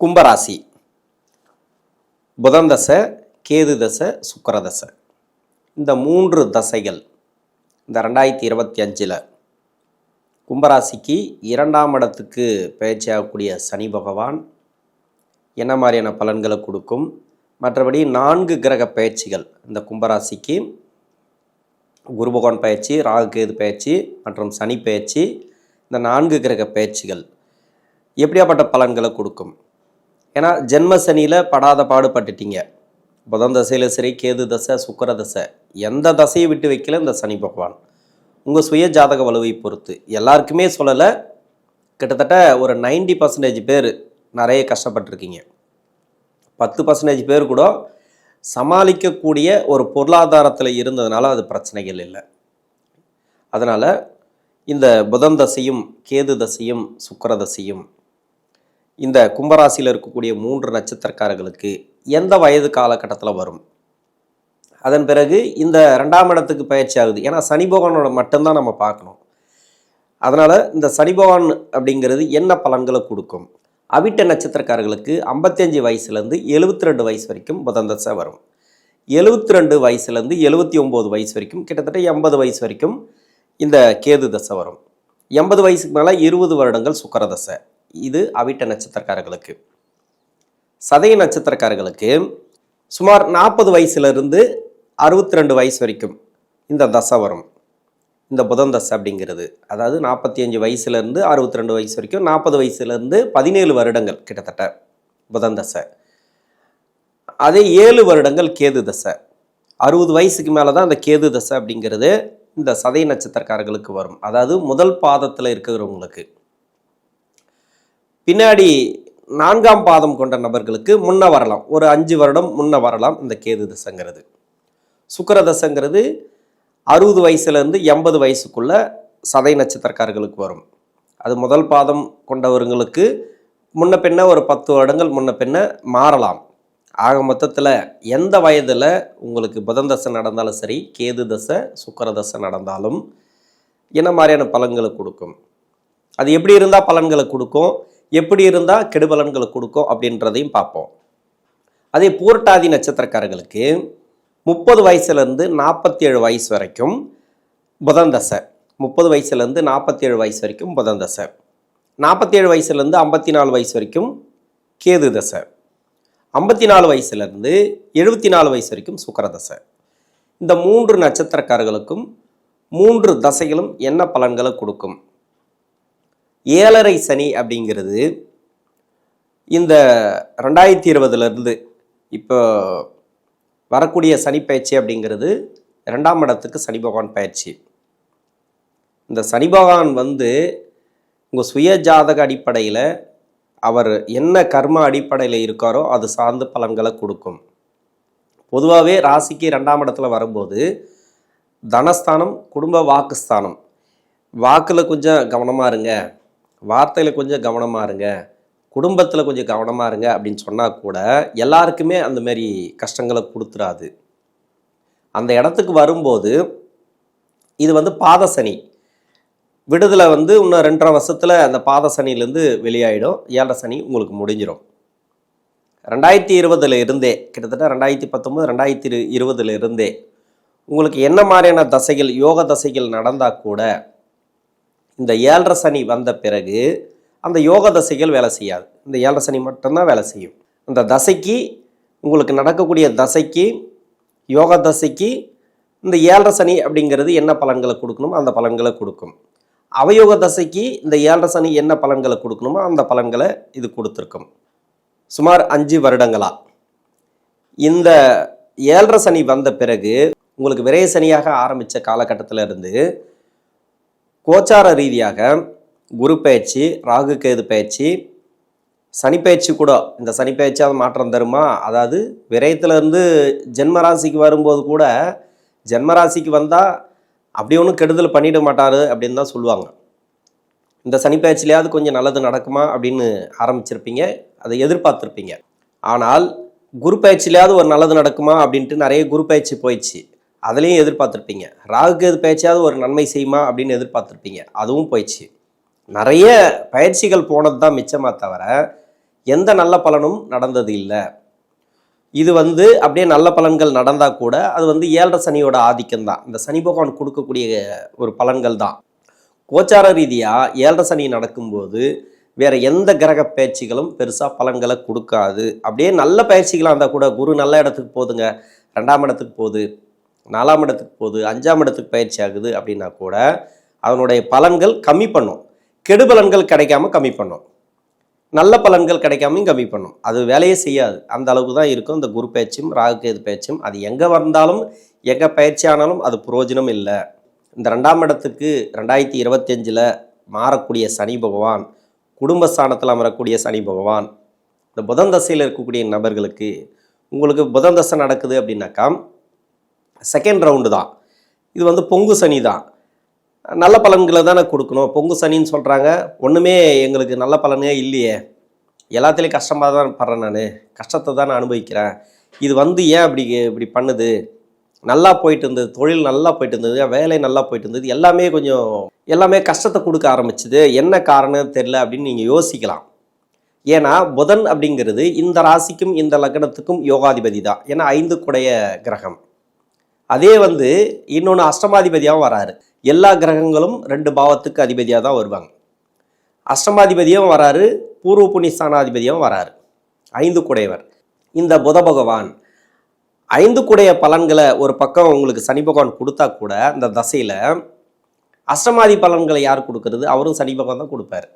கும்பராசி. புதன் தசை கேது தசை சுக்கிர தசை. இந்த மூன்று தசைகள் இந்த ரெண்டாயிரத்தி இருபத்தி அஞ்சில் கும்பராசிக்கு இரண்டாம் இடத்துக்கு பயிற்சியாகக்கூடிய சனி பகவான் என்ன மாதிரியான பலன்களை கொடுக்கும்? மற்றபடி நான்கு கிரக பயிற்சிகள் இந்த கும்பராசிக்கு குரு பகவான் பயிற்சி ராகு கேது பயிற்சி மற்றும் சனி பயிற்சி. இந்த நான்கு கிரக பயிற்சிகள் எப்படியாப்பட்ட பலன்களை கொடுக்கும்? ஏன்னா ஜென்ம சனியில் படாத பாடுபட்டுட்டீங்க. புதன் தசையில் சரி கேது தசை சுக்கர தசை. எந்த தசையை விட்டு வைக்கல இந்த சனி பகவான். உங்கள் சுய ஜாதக வலுவை பொறுத்து. எல்லாருக்குமே சொல்லலை. கிட்டத்தட்ட ஒரு 90% பர்சன்டேஜ் பேர் நிறைய கஷ்டப்பட்டிருக்கீங்க. பத்து பர்சன்டேஜ் பேர் கூட சமாளிக்கக்கூடிய ஒரு பொருளாதாரத்தில் இருந்ததுனால அது பிரச்சனைகள் இல்லை. அதனால் இந்த புதன் தசையும் கேது தசையும் சுக்கர தசையும் இந்த கும்பராசியில் இருக்கக்கூடிய மூன்று நட்சத்திரக்காரர்களுக்கு எந்த வயது காலகட்டத்தில் வரும்? அதன் பிறகு இந்த ரெண்டாம் இடத்துக்கு பயிற்சி ஆகுது. ஏன்னா சனி பகவானோட மட்டும்தான் நம்ம பார்க்கணும். அதனால் இந்த சனி பகவான் அப்படிங்கிறது என்ன பலன்களை கொடுக்கும்? அவிட்ட நட்சத்திரக்காரர்களுக்கு ஐம்பத்தஞ்சு வயசுலேருந்து எழுபத்தி ரெண்டு வயசு வரைக்கும் புதன் தசை வரும். எழுபத்தி ரெண்டு வயசுலேருந்து எழுபத்தி ஒம்பது வயசு வரைக்கும் கிட்டத்தட்ட எண்பது வயசு வரைக்கும் இந்த கேது தசை வரும். எண்பது வயசுக்கு மேலே இருபது வருடங்கள் சுக்கர தசை. இது அவிட்ட நட்சத்திரக்காரர்களுக்கு. சதய நட்சத்திரக்காரர்களுக்கு சுமார் நாற்பது வயசுலேருந்து அறுபத்தி ரெண்டு வயசு வரைக்கும் இந்த தசை வரும். இந்த புதன் தசை அப்படிங்கிறது. அதாவது நாற்பத்தி அஞ்சு வயசுலேருந்து அறுபத்தி ரெண்டு வயசு வரைக்கும் நாற்பது வயசுலேருந்து பதினேழு வருடங்கள் கிட்டத்தட்ட புதன் தசை. அதே ஏழு வருடங்கள் கேது தசை. அறுபது வயசுக்கு மேலே தான் அந்த கேது தசை அப்படிங்கிறது இந்த சதய நட்சத்திரக்காரர்களுக்கு வரும். அதாவது முதல் பாதத்தில் இருக்கிறவங்களுக்கு. பின்னாடி நான்காம் பாதம் கொண்ட நபர்களுக்கு முன்ன வரலாம். ஒரு அஞ்சு வருடம் முன்ன வரலாம் இந்த கேது தசைங்கிறது. சுக்கர தசைங்கிறது அறுபது வயசுலேருந்து எண்பது வயசுக்குள்ள சதை நட்சத்திரக்காரர்களுக்கு வரும். அது முதல் பாதம் கொண்டவர்களுக்கு முன்ன பின்ன ஒரு பத்து வருடங்கள் முன்ன பின்ன மாறலாம். ஆக மொத்தத்தில் எந்த வயதில் உங்களுக்கு புதன் தசை நடந்தாலும் சரி கேது தசை சுக்கர தசை நடந்தாலும் என்ன மாதிரியான பலன்களை கொடுக்கும்? அது எப்படி இருந்தால் பலன்களை கொடுக்கும்? எப்படி இருந்தால் கெடுபலன்களை கொடுக்கும் அப்படின்றதையும் பார்ப்போம். அதே பூரட்டாதி நட்சத்திரக்காரர்களுக்கு முப்பது வயசுலேருந்து நாற்பத்தி ஏழு வயசு வரைக்கும் புதன் தசை. முப்பது வயசுலேருந்து நாற்பத்தி ஏழு வயசு வரைக்கும் புதன் தசை. நாற்பத்தி ஏழு வயசுலேருந்து ஐம்பத்தி நாலு வயசு வரைக்கும் கேது தசை. ஐம்பத்தி நாலு வயசுலேருந்து எழுபத்தி நாலு வயசு வரைக்கும் சுக்கரதசை இந்த மூன்று நட்சத்திரக்காரர்களுக்கும் மூன்று தசைகளும் என்ன பலன்களை கொடுக்கும்? ஏழரை சனி அப்படிங்கிறது இந்த ரெண்டாயிரத்தி இருபதுலேருந்து இப்போ வரக்கூடிய சனி பயிற்சி அப்படிங்கிறது ரெண்டாம் இடத்துக்கு சனி பகவான் பயிற்சி. இந்த சனி பகவான் வந்து உங்கள் சுய ஜாதக அடிப்படையில் அவர் என்ன கர்ம அடிப்படையில் இருக்காரோ அது சார்ந்த பலன்களை கொடுக்கும். பொதுவாகவே ராசிக்கு ரெண்டாம் இடத்துல வரும்போது தனஸ்தானம் குடும்ப வாக்குஸ்தானம். வாக்கில் கொஞ்சம் கவனமாக இருங்க. வார்த்தையில் கொஞ்சம் கவனமாக இருங்க. குடும்பத்தில் கொஞ்சம் கவனமாக இருங்க அப்படின்னு சொன்னால் கூட எல்லாருக்குமே அந்த மாதிரி கஷ்டங்களை கொடுத்துறாது. அந்த இடத்துக்கு வரும்போது இது வந்து பாதசனி விடுதலை வந்து இன்னும் ரெண்டரை வருஷத்தில் அந்த பாத சனிலேருந்து வெளியாயிடும். ஏழரை சனி உங்களுக்கு முடிஞ்சிடும் ரெண்டாயிரத்தி இருபதுல இருந்தே கிட்டத்தட்ட ரெண்டாயிரத்தி பத்தொம்போது ரெண்டாயிரத்தி இரு இருபதுல இருந்தே உங்களுக்கு என்ன மாதிரியான தசைகள் யோக தசைகள் நடந்தால் கூட இந்த ஏழரை சனி வந்த பிறகு அந்த யோக தசைகள் வேலை செய்யாது. இந்த ஏழரை சனி மட்டும்தான் வேலை செய்யும். அந்த தசைக்கு உங்களுக்கு நடக்கக்கூடிய தசைக்கு யோக தசைக்கு இந்த ஏழரை சனி அப்படிங்கிறது என்ன பலன்களை கொடுக்கணுமோ அந்த பலன்களை கொடுக்கும். அவயோக தசைக்கு இந்த ஏழரை சனி என்ன பலன்களை கொடுக்கணுமோ அந்த பலன்களை இது கொடுத்துருக்கும். சுமார் அஞ்சு வருடங்களா. இந்த ஏழரை சனி வந்த பிறகு உங்களுக்கு விரைய சனியாக ஆரம்பித்த காலகட்டத்தில் இருந்து கோச்சார ரீதியாக குரு பயிற்சி ராகு கேது பயிற்சி சனி பயிற்சி கூட இந்த சனி அது மாற்றம் தருமா? அதாவது விரயத்திலேருந்து ஜென்மராசிக்கு வரும்போது கூட ஜென்மராசிக்கு வந்தால் அப்படி ஒன்றும் கெடுதல் பண்ணிட மாட்டார் அப்படின்னு தான் சொல்லுவாங்க. இந்த சனி பயிற்சியிலையாவது கொஞ்சம் நல்லது நடக்குமா அப்படின்னு ஆரம்பிச்சிருப்பீங்க அதை எதிர்பார்த்துருப்பீங்க. ஆனால் குரு பயிற்சியிலையாவது ஒரு நல்லது நடக்குமா அப்படின்ட்டு நிறைய குரு பயிற்சி போயிடுச்சு. அதுலேயும் எதிர்பார்த்துருப்பீங்க. ராகுக்கு எது பயிற்சியாவது ஒரு நன்மை செய்யுமா அப்படின்னு எதிர்பார்த்துருப்பீங்க. அதுவும் போயிடுச்சு. நிறைய பயிற்சிகள் போனது தான் மிச்சமாக தவிர எந்த நல்ல பலனும் நடந்தது இல்லை. இது வந்து அப்படியே நல்ல பலன்கள் நடந்தால் கூட அது வந்து ஏழரை சனியோட ஆதிக்கம் தான். இந்த சனி பகவான் கொடுக்கக்கூடிய ஒரு பலன்கள் தான். கோச்சார ரீதியாக ஏழரை சனி நடக்கும்போது வேற எந்த கிரக பயிற்சிகளும் பெருசாக பலன்களை கொடுக்காது. அப்படியே நல்ல பயிற்சிகளாக இருந்தால் கூட குரு நல்ல இடத்துக்கு போதுங்க ரெண்டாம் இடத்துக்கு போகுது. நாலாம் இடத்துக்கு போகுது அஞ்சாம் இடத்துக்கு பயிற்சி ஆகுது அப்படின்னா கூட அதனுடைய பலன்கள் கம்மி பண்ணும். கெடு பலன்கள் கிடைக்காம கம்மி பண்ணும். நல்ல பலன்கள் கிடைக்காமையும் கம்மி பண்ணும். அது வேலையே செய்யாது. அந்த அளவுக்கு தான் இருக்கும். இந்த குரு பயிற்சியும் ராகுகேது பயிற்சியும். அது எங்கே வந்தாலும் எங்கே பயிற்சி ஆனாலும் அது பிரயோஜனம் இல்லை. இந்த ரெண்டாம் இடத்துக்கு ரெண்டாயிரத்தி இருபத்தஞ்சில் மாறக்கூடிய சனி பகவான் குடும்பஸ்தானத்தில் அமரக்கூடிய சனி பகவான் இந்த புதன் தசையில் இருக்கக்கூடிய நபர்களுக்கு உங்களுக்கு புதன் தசை நடக்குது அப்படின்னாக்கா செகண்ட் ரவுண்டு தான். இது வந்து பொங்கு சனி தான். நல்ல பலன்களை தானே கொடுக்கணும். பொங்கு சனின்னு சொல்கிறாங்க ஒன்றுமே எங்களுக்கு நல்ல பலனே இல்லையே. எல்லாத்துலேயும் கஷ்டமாக தான் படுறேன் நான். கஷ்டத்தை தான் நான் அனுபவிக்கிறேன். இது வந்து ஏன் அப்படி இப்படி பண்ணுது? நல்லா போயிட்டு இருந்தது. தொழில் நல்லா போயிட்டு இருந்தது. வேலை நல்லா போயிட்டு இருந்தது. எல்லாமே கொஞ்சம் எல்லாமே கஷ்டத்தை கொடுக்க ஆரம்பிச்சுது. என்ன காரணம் தெரில அப்படின்னு நீங்கள் யோசிக்கலாம். ஏன்னா புதன் அப்படிங்கிறது இந்த ராசிக்கும் இந்த லக்னத்துக்கும் யோகாதிபதி தான். ஏன்னா ஐந்து குடைய கிரகம். அதே வந்து இன்னொன்று அஷ்டமாதிபதியாகவும் வராரு. எல்லா கிரகங்களும் ரெண்டு பாவத்துக்கு அதிபதியாக தான் வருவாங்க. அஷ்டமாதிபதியும் வராரு பூர்வ புண்ணியஸ்தானாதிபதியும் வராரு. ஐந்து குடையவர். இந்த புத பகவான் ஐந்து குடைய பலன்களை ஒரு பக்கம் உங்களுக்கு சனி பகவான் கொடுத்தா கூட இந்த தசையில் அஷ்டமாதி பலன்களை யார் கொடுக்கறது? அவரும் சனி பகவான் தான் கொடுப்பார்.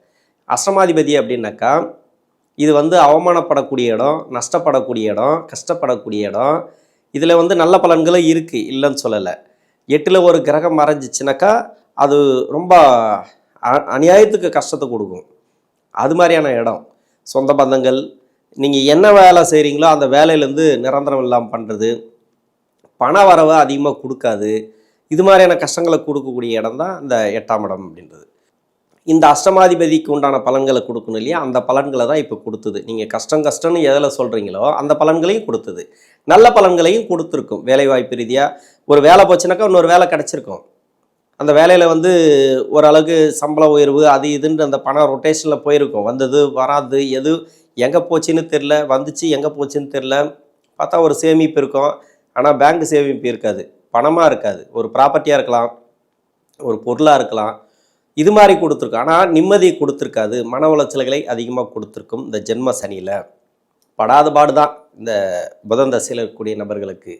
அஷ்டமாதிபதி அப்படின்னாக்கா இது வந்து அவமானப்படக்கூடிய இடம் நஷ்டப்படக்கூடிய இடம் கஷ்டப்படக்கூடிய இடம் இதில் வந்து நல்ல பலன்களும் இருக்குது இல்லைன்னு சொல்லலை. எட்டில் ஒரு கிரகம் மறைஞ்சிச்சுனாக்கா அது ரொம்ப அநியாயத்துக்கு கஷ்டத்தை கொடுக்கும். அது மாதிரியான இடம். சொந்த பந்தங்கள் நீங்கள் என்ன வேலை செய்கிறீங்களோ அந்த வேலையிலேருந்து நிரந்தரம் இல்லாமல் பண்ணுறது பண வரவை அதிகமாக கொடுக்காது. இது மாதிரியான கஷ்டங்களை கொடுக்கக்கூடிய இடம் தான் இந்த எட்டாம் இடம் அப்படின்றது. இந்த அஷ்டமாதிபதிக்கு உண்டான பலன்களை கொடுக்கணும் இல்லையா? அந்த பலன்களை தான் இப்போ கொடுத்தது. நீங்கள் கஷ்டம் கஷ்டம்னு எதில் சொல்கிறீங்களோ அந்த பலன்களையும் கொடுத்தது. நல்ல பலன்களையும் கொடுத்துருக்கும். வேலைவாய்ப்பு ரீதியாக ஒரு வேலை போச்சுனாக்கா இன்னொரு வேலை கிடச்சிருக்கும். அந்த வேலையில் வந்து ஓரளவுக்கு சம்பள உயர்வு அது இதுன்ற அந்த பணம் ரொட்டேஷனில் போயிருக்கும். வந்தது வராது எது எங்கே போச்சுன்னு தெரில வந்துச்சு எங்கே போச்சுன்னு தெரில பார்த்தா ஒரு சேமிப்பு இருக்கும். ஆனால் பேங்க் சேமிப்பு இருக்காது. பணமாக இருக்காது. ஒரு ப்ராப்பர்ட்டியாக இருக்கலாம் ஒரு பொருளாக இருக்கலாம். இது மாதிரி கொடுத்துருக்கும் ஆனால் நிம்மதியை கொடுத்துருக்காது. மன உளைச்சல்களை அதிகமாக கொடுத்துருக்கும் இந்த ஜென்ம சனியில். படாத பாடு தான் இந்த புதன் தசையில் இருக்கக்கூடிய நபர்களுக்கு.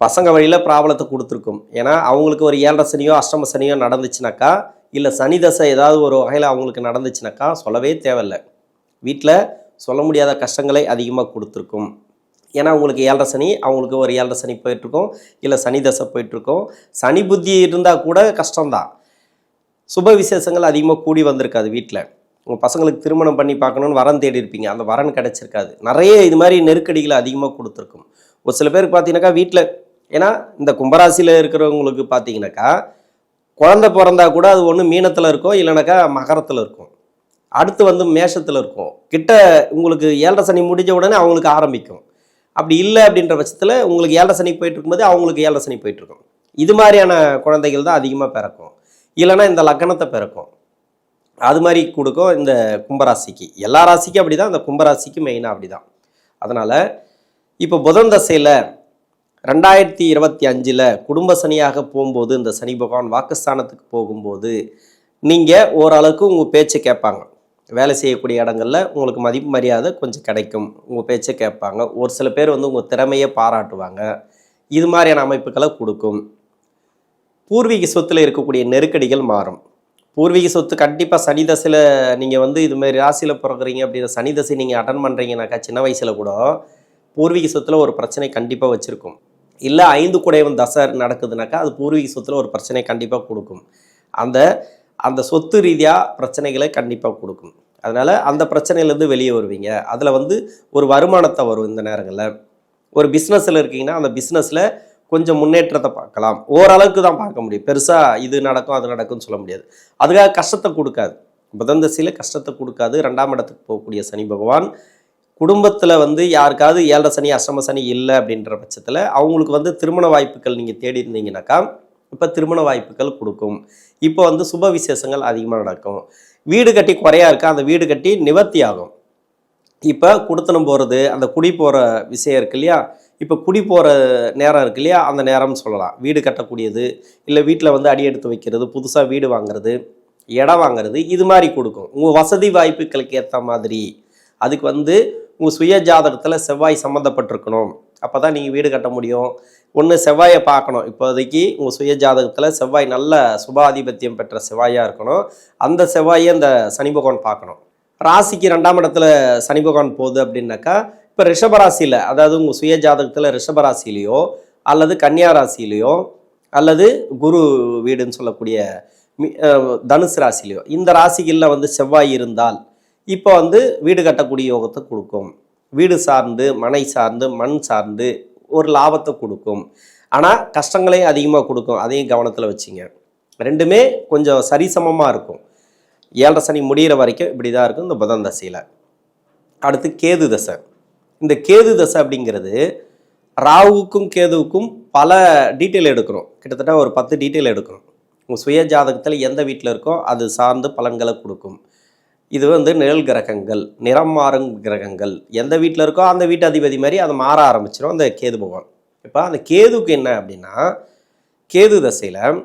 பசங்க வழியில் ப்ராப்ளத்தை கொடுத்துருக்கும். ஏன்னா அவங்களுக்கு ஒரு ஏழரை சனியோ அஷ்டம சனியோ நடந்துச்சுனாக்கா இல்லை சனி தசை ஏதாவது ஒரு வகையில் அவங்களுக்கு நடந்துச்சுனாக்கா சொல்லவே தேவையில்லை. வீட்டில் சொல்ல முடியாத கஷ்டங்களை அதிகமாக கொடுத்துருக்கும். ஏன்னா அவங்களுக்கு ஏழரை சனி அவங்களுக்கு ஒரு ஏழரை சனி போயிட்டுருக்கோம். இல்லை சனி தசை போயிட்டுருக்கோம். சனி புத்தி இருந்தால் கூட கஷ்டம்தான். சுப விசேஷங்கள் அதிகமாக கூடி வந்திருக்காது வீட்டில் உங்கள் பசங்களுக்கு திருமணம் பண்ணி பார்க்கணுன்னு வரன் தேடி இருப்பீங்க. அந்த வரன் கிடச்சிருக்காது. நிறைய இது மாதிரி நெருக்கடிகளை அதிகமாக கொடுத்துருக்கும். ஒரு சில பேருக்கு பார்த்தீங்கன்னாக்கா வீட்டில் ஏன்னா இந்த கும்பராசியில் இருக்கிறவங்களுக்கு பார்த்தீங்கன்னாக்கா குழந்தை பிறந்தா கூட அது ஒன்று மீனத்தில் இருக்கும் இல்லைனாக்கா மகரத்தில் இருக்கும். அடுத்து வந்து மேஷத்தில் இருக்கும். கிட்ட உங்களுக்கு ஏழரை சனி முடிஞ்ச உடனே அவங்களுக்கு ஆரம்பிக்கும். அப்படி இல்லை அப்படின்ற பட்சத்தில் உங்களுக்கு ஏழரை சனி போயிட்டு இருக்கும்போது அவங்களுக்கு ஏழரை சனி போயிட்டுருக்கும் இது மாதிரியான குழந்தைகள் தான் அதிகமாக பிறக்கும். இல்லைன்னா இந்த லக்கணத்தை பிறக்கும். அது மாதிரி கொடுக்கும் இந்த கும்பராசிக்கு. எல்லா ராசிக்கும் அப்படி தான் இந்த கும்பராசிக்கு மெயினாக அப்படி தான் அதனால் இப்போ புதன் தசையில் ரெண்டாயிரத்தி இருபத்தி அஞ்சில் குடும்ப சனியாக போகும்போது இந்த சனி பகவான் வாக்குஸ்தானத்துக்கு போகும்போது நீங்கள் ஓரளவுக்கு உங்கள் பேச்சை கேட்பாங்க. வேலை செய்யக்கூடிய இடங்களில் உங்களுக்கு மதிப்பு மரியாதை கொஞ்சம் கிடைக்கும். உங்கள் பேச்சை கேட்பாங்க. ஒரு சில பேர் வந்து உங்கள் திறமையை பாராட்டுவாங்க. இது மாதிரியான அமைப்புகளை கொடுக்கும். பூர்வீக சொத்தில் இருக்கக்கூடிய நெருக்கடிகள் மாறும். பூர்வீக சொத்து கண்டிப்பாக சனி தசையில் நீங்கள் வந்து இது மாதிரி ராசியில் பிறகுறீங்க அப்படின்னா சனி தசை நீங்கள் அட்டன் பண்ணுறீங்கனாக்கா சின்ன வயசில் கூட பூர்வீக சொத்தில் ஒரு பிரச்சனை கண்டிப்பாக வச்சுருக்கும். இல்லை ஐந்து குடையவன் தசை நடக்குதுனாக்கா அது பூர்வீக சொத்தில் ஒரு பிரச்சனை கண்டிப்பாக கொடுக்கும். அந்த அந்த சொத்து ரீதியாக பிரச்சனைகளை கண்டிப்பாக கொடுக்கும். அதனால் அந்த பிரச்சனையிலேருந்து வெளியே வருவீங்க. அதில் வந்து ஒரு வருமானத்தை வரும் இந்த நேரங்களில். ஒரு பிஸ்னஸில் இருக்கீங்கன்னா அந்த பிஸ்னஸில் கொஞ்சம் முன்னேற்றத்தை பார்க்கலாம். ஓரளவுக்கு தான் பார்க்க முடியும். பெருசாக இது நடக்கும் அது நடக்கும்னு சொல்ல முடியாது. அதுக்காக கஷ்டத்தை கொடுக்காது. புதன் தசையில் கஷ்டத்தை கொடுக்காது. ரெண்டாம் இடத்துக்கு போகக்கூடிய சனி பகவான் குடும்பத்தில் வந்து யாருக்காவது ஏழரை சனி அஷ்டம சனி இல்லை அப்படின்ற பட்சத்தில் அவங்களுக்கு வந்து திருமண வாய்ப்புகள் நீங்கள் தேடி இருந்தீங்கன்னாக்கா இப்போ திருமண வாய்ப்புகள் கொடுக்கும். இப்போ வந்து சுப விசேஷங்கள் அதிகமாக நடக்கும். வீடு கட்டி குறையா இருக்கா? அந்த வீடு கட்டி நிவர்த்தி ஆகும். இப்போ கொடுத்தனம் போகிறது அந்த குடி போகிற விஷயம் இருக்கு இல்லையா? இப்போ குடி போகிற நேரம் இருக்கு இல்லையா? அந்த நேரம்னு சொல்லலாம். வீடு கட்டக்கூடியது இல்லை வீட்டில் வந்து அடி எடுத்து வைக்கிறது புதுசாக வீடு வாங்குறது இடம் வாங்குறது இது மாதிரி கொடுக்கும். உங்கள் வசதி வாய்ப்புகளுக்கு ஏற்ற மாதிரி அதுக்கு வந்து உங்கள் சுய ஜாதகத்தில் செவ்வாய் சம்மந்தப்பட்டிருக்கணும் அப்போ தான் நீங்கள் வீடு கட்ட முடியும். ஒன்று செவ்வாயை பார்க்கணும். இப்போதைக்கு உங்கள் சுய ஜாதகத்தில் செவ்வாய் நல்ல சுபாதிபத்தியம் பெற்ற செவ்வாயாக இருக்கணும். அந்த செவ்வாயை அந்த சனி பகவான் பார்க்கணும். ராசிக்கு ரெண்டாம் இடத்துல சனி பகவான் போகுது அப்படின்னாக்கா இப்போ ரிஷபராசியில் அதாவது உங்கள் சுய ஜாதகத்தில் ரிஷபராசிலேயோ அல்லது கன்னியா ராசியிலையோ அல்லது குரு வீடுன்னு சொல்லக்கூடிய தனுசு ராசிலையோ இந்த ராசிகளில் வந்து செவ்வாய் இருந்தால் இப்போ வந்து வீடு கட்டக்கூடிய யோகத்தை கொடுக்கும். வீடு சார்ந்து மனை சார்ந்து மண் சார்ந்து ஒரு லாபத்தை கொடுக்கும். ஆனால் கஷ்டங்களையும் அதிகமாக கொடுக்கும். அதையும் கவனத்தில் வச்சுங்க. ரெண்டுமே கொஞ்சம் சரிசமமாக இருக்கும். ஏழரை சனி முடிகிற வரைக்கும் இப்படி தான் இருக்கும் இந்த புதன் தசையில். அடுத்து கேது தசை. இந்த கேது தசை அப்படிங்கிறது ராகுவுக்கும் கேதுவுக்கும் பல டீட்டெயில் எடுக்கணும் கிட்டத்தட்ட ஒரு பத்து டீட்டெயில் எடுக்கணும் உங்கள் சுய ஜாதகத்தில் எந்த வீட்டில் இருக்கோ அது சார்ந்து பலன்களை கொடுக்கும். இது வந்து நிழல் கிரகங்கள் நிறம் மாறும் கிரகங்கள். எந்த வீட்டில் இருக்கோ அந்த வீட்டு அதிபதி மாதிரி அது மாற ஆரம்பிச்சிடும் அந்த கேது பகவான். இப்போ அந்த கேதுக்கு என்ன அப்படின்னா கேது தசையில்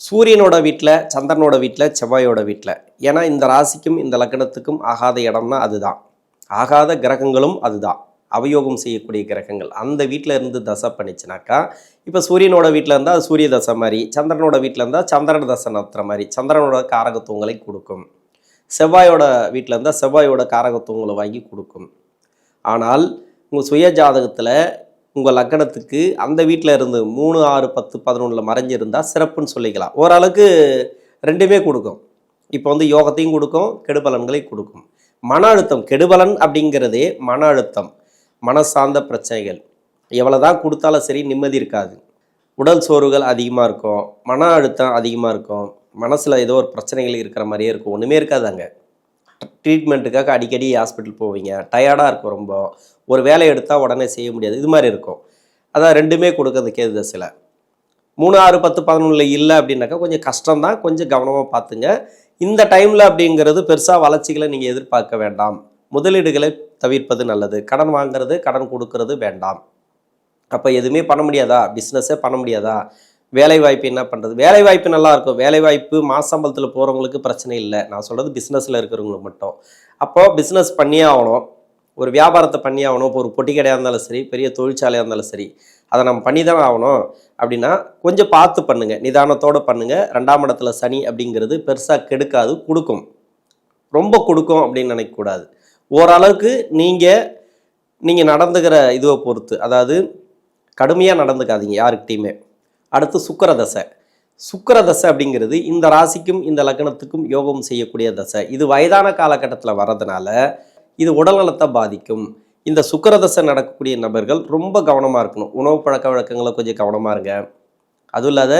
சூரியனோட வீட்டில் சந்திரனோட வீட்டில் செவ்வாயோட வீட்டில் ஏன்னா இந்த ராசிக்கும் இந்த லக்னத்துக்கும் ஆகாத இடம்னா அதுதான். ஆகாத கிரகங்களும் அதுதான். அவயோகம் செய்யக்கூடிய கிரகங்கள். அந்த வீட்டில் இருந்து தசை பண்ணிச்சுனாக்கா இப்போ சூரியனோட வீட்டில் இருந்தால் சூரிய தசை மாதிரி சந்திரனோட வீட்டில் இருந்தால் சந்திரன் தசை நடத்துகிற மாதிரி சந்திரனோட காரகத்துவங்களை கொடுக்கும். செவ்வாயோட வீட்டில் இருந்தால் செவ்வாயோட காரகத்துவங்களை வாங்கி கொடுக்கும். ஆனால் உங்கள் சுய ஜாதகத்தில் உங்கள் லக்கணத்துக்கு அந்த வீட்டில் இருந்து மூணு ஆறு பத்து பதினொன்றில் மறைஞ்சிருந்தால் சிறப்புன்னு சொல்லிக்கலாம். ஓரளவுக்கு ரெண்டுமே கொடுக்கும். இப்போ வந்து யோகத்தையும் கொடுக்கும் கெடுபலன்களையும் கொடுக்கும். மன அழுத்தம் கெடுபலன் அப்படிங்கிறதே மன அழுத்தம் மன சார்ந்த பிரச்சனைகள். எவ்வளோதான் கொடுத்தாலும் சரி நிம்மதி இருக்காது. உடல் சோர்வுகள் அதிகமாக இருக்கும் மன அழுத்தம் அதிகமாக இருக்கும் மனசில் ஏதோ ஒரு பிரச்சனைகள் இருக்கிற மாதிரியே இருக்கும். ஒன்றுமே இருக்காது அங்கே ட்ரீட்மெண்ட்டுக்காக அடிக்கடி ஹாஸ்பிட்டல் போவீங்க டயர்டாக இருக்கும் ரொம்ப. ஒரு வேலையை எடுத்தால் உடனே செய்ய முடியாது இது மாதிரி இருக்கும். அதான் ரெண்டுமே கொடுக்குறது கேது சில. மூணு ஆறு பத்து பதினொன்றில் இல்லை அப்படின்னாக்கா கொஞ்சம் கஷ்டம்தான் கொஞ்சம் கவனமாக பார்த்துங்க. இந்த டைமில் அப்படிங்கிறது பெருசாக வளர்ச்சிகளை நீங்கள் எதிர்பார்க்க வேண்டாம். முதலீடுகளை தவிர்ப்பது நல்லது. கடன் வாங்குறது கடன் கொடுக்கறது வேண்டாம். அப்போ எதுவுமே பண்ண முடியாதா? பிஸ்னஸே பண்ண முடியாதா? வேலை வாய்ப்பு என்ன பண்ணுறது வேலை வாய்ப்பு நல்லா இருக்கும். வேலை வாய்ப்பு மாசம்பளத்தில் போகிறவங்களுக்கு பிரச்சனை இல்லை. நான் சொல்கிறது பிஸ்னஸில் இருக்கிறவங்களுக்கு மட்டும். அப்போது பிஸ்னஸ் பண்ணியே ஆகணும். ஒரு வியாபாரத்தை பண்ணி ஆகணும். இப்போ ஒரு பொட்டி கடையாக இருந்தாலும் சரி பெரிய தொழிற்சாலையாக இருந்தாலும் சரி. அதை நம்ம பண்ணி தான் ஆகணும். அப்படின்னா கொஞ்சம் பார்த்து பண்ணுங்கள் நிதானத்தோடு பண்ணுங்கள் ரெண்டாம் இடத்துல சனி அப்படிங்கிறது பெருசாக கெடுக்காது கொடுக்கும். ரொம்ப கொடுக்கும் அப்படின்னு நினைக்கக்கூடாது ஓரளவுக்கு நீங்கள் நீங்கள் நடந்துக்கிற இதுவை பொறுத்து அதாவது கடுமையாக நடந்துக்காதீங்க யாருக்கிட்டையுமே. அடுத்து சுக்கர தசை. சுக்கர தசை அப்படிங்கிறது இந்த ராசிக்கும் இந்த லக்னத்துக்கும் யோகம் செய்யக்கூடிய தசை. இது வயதான காலகட்டத்தில் வர்றதுனால இது உடல்நலத்தை பாதிக்கும். இந்த சுக்கரதசை நடக்கக்கூடிய நபர்கள் ரொம்ப கவனமாக இருக்கணும். உணவு பழக்க வழக்கங்களை கொஞ்சம் கவனமாக இருங்க. அதுவும் இல்லாத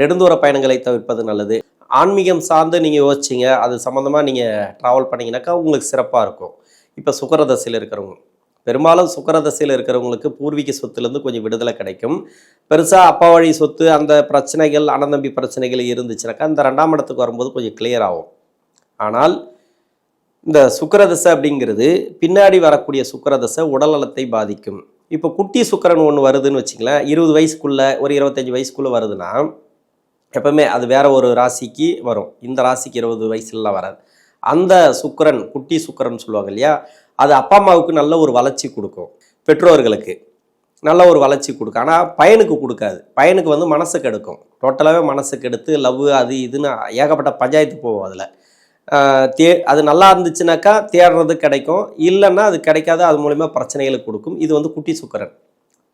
நெடுந்தூர பயணங்களை தவிர்ப்பது நல்லது. ஆன்மீகம் சார்ந்து நீங்கள் யோசிச்சிங்க அது சம்மந்தமாக நீங்கள் ட்ராவல் பண்ணீங்கன்னாக்கா உங்களுக்கு சிறப்பாக இருக்கும். இப்போ சுக்கரதசையில் இருக்கிறவங்க. பெரும்பாலும் சுக்கரதசையில் இருக்கிறவங்களுக்கு பூர்வீக சொத்துலேருந்து கொஞ்சம் விடுதலை கிடைக்கும். பெருசாக அப்பா வழி சொத்து அந்த பிரச்சனைகள் அனந்தம்பி பிரச்சனைகள் இருந்துச்சுனாக்கா இந்த ரெண்டாம் இடத்துக்கு வரும்போது கொஞ்சம் கிளியர் ஆகும். ஆனால் இந்த சுக்கரதசை அப்படிங்கிறது பின்னாடி வரக்கூடிய சுக்கரதசை உடல்நலத்தை பாதிக்கும். இப்போ குட்டி சுக்கிரன் ஒன்று வருதுன்னு வச்சிங்களேன் இருபது வயசுக்குள்ளே ஒரு இருபத்தஞ்சி வயசுக்குள்ளே வருதுன்னா எப்பவுமே அது வேற ஒரு ராசிக்கு வரும். இந்த ராசிக்கு இருபது வயசுலலாம் வராது. அந்த சுக்கிரன் குட்டி சுக்கரன் சொல்லுவாங்க இல்லையா அது அப்பா அம்மாவுக்கு நல்ல ஒரு வளர்ச்சி கொடுக்கும். பெற்றோர்களுக்கு நல்ல ஒரு வளர்ச்சி கொடுக்கும். ஆனால் பையனுக்கு கொடுக்காது. பையனுக்கு வந்து மனசு கெடுக்கும். டோட்டலாகவே மனசு கெடுத்து லவ் அது இதுன்னு ஏகப்பட்ட பஞ்சாயத்து போகும் அதில். தே அது நல்லா இருந்துச்சுனாக்கா தேடுறது கிடைக்கும். இல்லைன்னா அது கிடைக்காது அது மூலிமா பிரச்சனைகளை கொடுக்கும். இது வந்து குட்டி சுக்கரன்.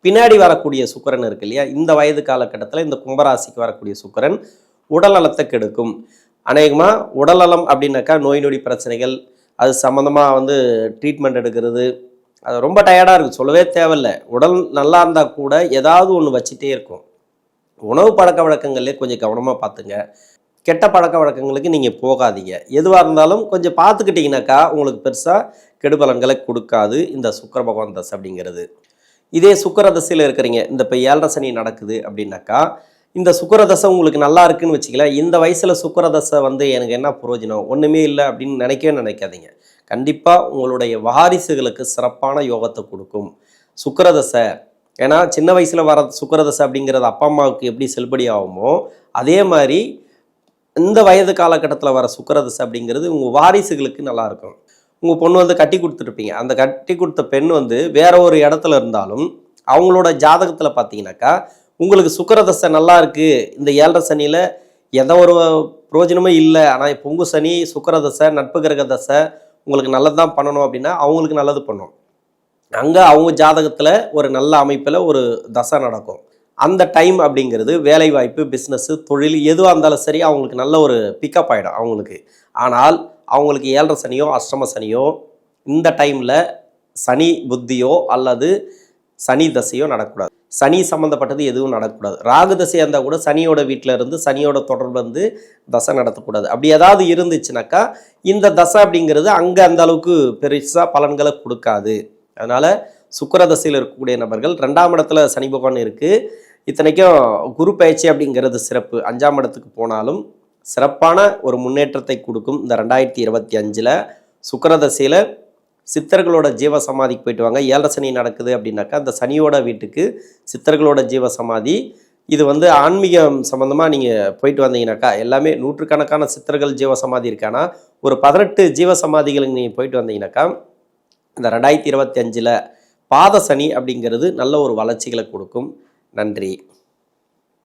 பின்னாடி வரக்கூடிய சுக்கரன் இருக்கு இல்லையா? இந்த வயது காலகட்டத்தில் இந்த கும்பராசிக்கு வரக்கூடிய சுக்கரன் உடல் நலத்தை கெடுக்கும். அநேகமாக உடல்நலம் அப்படின்னாக்கா நோய் நொடி பிரச்சனைகள் அது சம்மந்தமாக வந்து ட்ரீட்மெண்ட் எடுக்கிறது. அது ரொம்ப டயர்டாக இருக்குது சொல்லவே தேவையில்லை. உடல் நல்லா இருந்தால் கூட ஏதாவது ஒன்று வச்சுட்டே இருக்கும். உணவு பழக்க வழக்கங்கள்லேயே கொஞ்சம் கவனமாக பார்த்துங்க. கெட்ட பழக்க வழக்கங்களுக்கு நீங்கள் போகாதீங்க. எதுவாக இருந்தாலும் கொஞ்சம் பார்த்துக்கிட்டிங்கனாக்கா உங்களுக்கு பெருசாக கெடுபலன்களை கொடுக்காது இந்த சுக்கர பகவான் தசை அப்படிங்கிறது. இதே சுக்கர தசையில் இருக்கிறீங்க இந்த இப்போ ஏழரை சனி நடக்குது அப்படின்னாக்கா இந்த சுக்கர தசை உங்களுக்கு நல்லா இருக்குன்னு வச்சுக்கலாம் இந்த வயசில் சுக்கர தசை வந்து எனக்கு என்ன பிரயோஜனம் ஒன்றுமே இல்லை அப்படின்னு நினைக்கவே நினைக்காதீங்க. கண்டிப்பாக உங்களுடைய வாரிசுகளுக்கு சிறப்பான யோகத்தை கொடுக்கும். சுக்கிரதசை ஏன்னா சின்ன வயசில் வர சுக்கரதசை அப்படிங்கிறது அப்பா அம்மாவுக்கு எப்படி செல்லுபடி ஆகுமோ அதே மாதிரி இந்த வயது காலகட்டத்தில் வர சுக்கிரதசை அப்படிங்கிறது உங்கள் வாரிசுகளுக்கு நல்லாயிருக்கும் உங்கள் பொண்ணு வந்து கட்டி கொடுத்துருப்பீங்க அந்த கட்டி கொடுத்த பெண் வந்து வேற ஒரு இடத்துல இருந்தாலும் அவங்களோட ஜாதகத்தில் பார்த்தீங்கன்னாக்கா உங்களுக்கு சுக்கரதசை நல்லா இருக்குது இந்த ஏழரை சனியில் எந்த ஒரு பிரயோஜனமும் இல்லை. ஆனால் பொங்கு சனி சுக்கரதசை நட்பு கிரக தசை உங்களுக்கு நல்லது தான் பண்ணணும் அப்படின்னா அவங்களுக்கு நல்லது பண்ணும். அங்கே அவங்க ஜாதகத்தில் ஒரு நல்ல அமைப்பில் ஒரு தசை நடக்கும். அந்த டைம் அப்படிங்கிறது வேலைவாய்ப்பு பிஸ்னஸ்ஸு தொழில் எதுவாக இருந்தாலும் சரி அவங்களுக்கு நல்ல ஒரு பிக்கப் ஆகிடும் அவங்களுக்கு. ஆனால் அவங்களுக்கு ஏழரை சனியோ அஷ்டம சனியோ இந்த டைமில் சனி புத்தியோ அல்லது சனி தசையோ நடக்கக்கூடாது. சனி சம்மந்தப்பட்டது எதுவும் நடக்கக்கூடாது. ராகு தசையாக இருந்தால் கூட சனியோட வீட்டில் இருந்து சனியோட தொடர்பு வந்து தசை நடத்தக்கூடாது. அப்படி ஏதாவது இருந்துச்சுனாக்கா இந்த தசை அப்படிங்கிறது அங்கே அந்த அளவுக்கு பெருசாக பலன்களை கொடுக்காது. அதனால் சுக்கர தசையில் இருக்கக்கூடிய நபர்கள் ரெண்டாம் இடத்துல சனி பகவான் இருக்குது இத்தனைக்கும் குரு பயிற்சி அப்படிங்கிறது சிறப்பு. அஞ்சாம் இடத்துக்கு போனாலும் சிறப்பான ஒரு முன்னேற்றத்தை கொடுக்கும் இந்த ரெண்டாயிரத்தி இருபத்தி அஞ்சில். சுக்கரதசையில் சித்தர்களோட ஜீவ சமாதிக்கு போயிட்டு வாங்க. ஏழரை சனி நடக்குது அப்படின்னாக்கா அந்த சனியோட வீட்டுக்கு சித்தர்களோட ஜீவ சமாதி இது வந்து ஆன்மீகம் சம்மந்தமாக நீங்கள் போயிட்டு வந்தீங்கனாக்கா எல்லாமே நூற்றுக்கணக்கான சித்தர்கள் ஜீவ சமாதி இருக்கானா ஒரு பதினெட்டு ஜீவ சமாதிகளுக்கு நீங்கள் போயிட்டு வந்தீங்கனாக்கா இந்த ரெண்டாயிரத்தி இருபத்தி அஞ்சில் பாத சனி அப்படிங்கிறது நல்ல ஒரு வளர்ச்சிகளை கொடுக்கும். நன்றி.